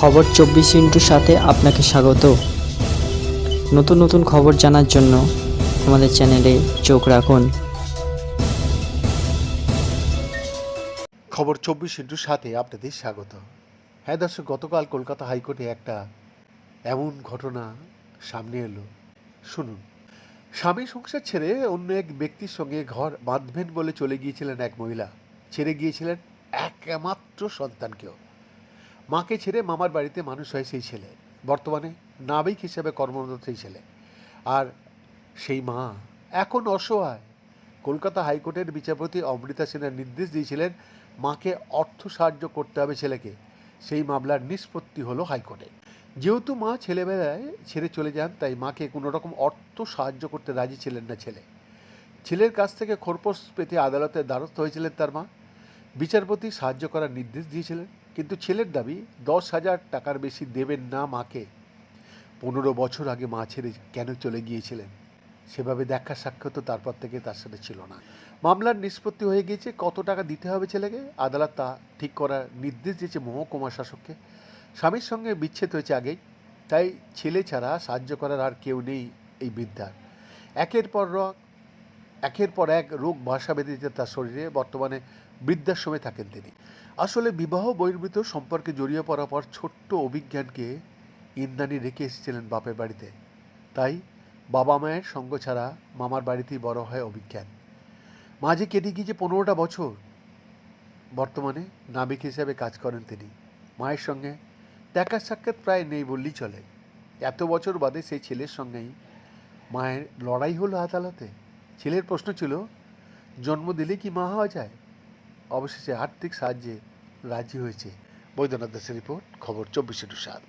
খবর চব্বিশ ইন্টুর সাথে আপনাকে স্বাগত। নতুন নতুন খবর জানার জন্য আমাদের চ্যানেলে চোখ রাখুন। খবর চব্বিশ ইন্টুর সাথে আপনাদের স্বাগত। হ্যাঁ দর্শক, গতকাল কলকাতা হাইকোর্টে একটা এমন ঘটনা সামনে এলো। শুনুন। স্বামী সংসার ছেড়ে অন্য এক ব্যক্তির সঙ্গে ঘর বাঁধবেন বলে চলে গিয়েছিলেন এক মহিলা। ছেড়ে গিয়েছিলেন একমাত্র সন্তানকেও। মাকে ছেড়ে মামার বাড়িতে মানুষ হয় সেই ছেলে। বর্তমানে নাবিক হিসেবে কর্মরত সেই ছেলে। আর সেই মা এখন অসহায়। কলকাতা হাইকোর্টের বিচারপতি অমৃতা সেনের নির্দেশ দিয়েছিলেন মাকে অর্থ সাহায্য করতে হবে ছেলেকে। সেই মামলার নিষ্পত্তি হলো হাইকোর্টে। যেহেতু মা ছেলেবেলায় ছেড়ে চলে যান, তাই মাকে কোনো রকম অর্থ সাহায্য করতে রাজি ছিলেন না ছেলে। ছেলের কাছ থেকে খোরপোশ পেতে আদালতের দ্বারস্থ হয়েছিলেন তার মা। বিচারপতি সাহায্য করার নির্দেশ দিয়েছিলেন। কিন্তু ছেলের দাবি, দশ হাজার টাকার বেশি দেবেন না মাকে। পনেরো বছর আগে মা ছেড়ে কেন চলে গিয়েছিলেন? সেভাবে দেখা সাক্ষাৎ তো তারপর থেকে তার সাথে ছিল না। মামলার নিষ্পত্তি হয়ে গিয়েছে কত টাকা দিতে হবে ছেলেকে? আদালত তা ঠিক করার নির্দেশ দিয়েছে মহকুমা শাসককে। স্বামীর সঙ্গে বিচ্ছেদ হয়েছে আগেই, তাই ছেলে ছাড়া সাহায্য করার আর কেউ নেই এই বৃদ্ধার। একের পর রক একের পর এক রোগ বাসা বেঁধেছে তার শরীরে বর্তমানে বৃদ্ধাশ্রমে থাকেন তিনি। আসলে বিবাহ বহির্ভূত সম্পর্কে জড়িয়ে পড়ার পর ছোট্ট অভিজ্ঞানকে ইন্দ্রাণী রেখে এসেছিলেন বাপের বাড়িতে। তাই বাবা মায়ের সঙ্গ ছাড়া মামার বাড়িতেই বড় হয় অভিজ্ঞান। মাঝে কেটে গিয়েছে পনেরোটা বছর। বর্তমানে নাবিক হিসেবে কাজ করেন তিনি। মায়ের সঙ্গে দেখা সাক্ষাৎ প্রায় নেই বললেই চলে। এত বছর বাদে সেই ছেলের সঙ্গেই মায়ের লড়াই হলো আদালতে। ছেলের প্রশ্ন ছিল, জন্ম দিলে কি মা হওয়া যায়? অবশেষে আর্থিক সাহায্যে রাজি হয়েছে বৈদ্যনাথ দাসের রিপোর্ট, খবর চব্বিশে টু সাত।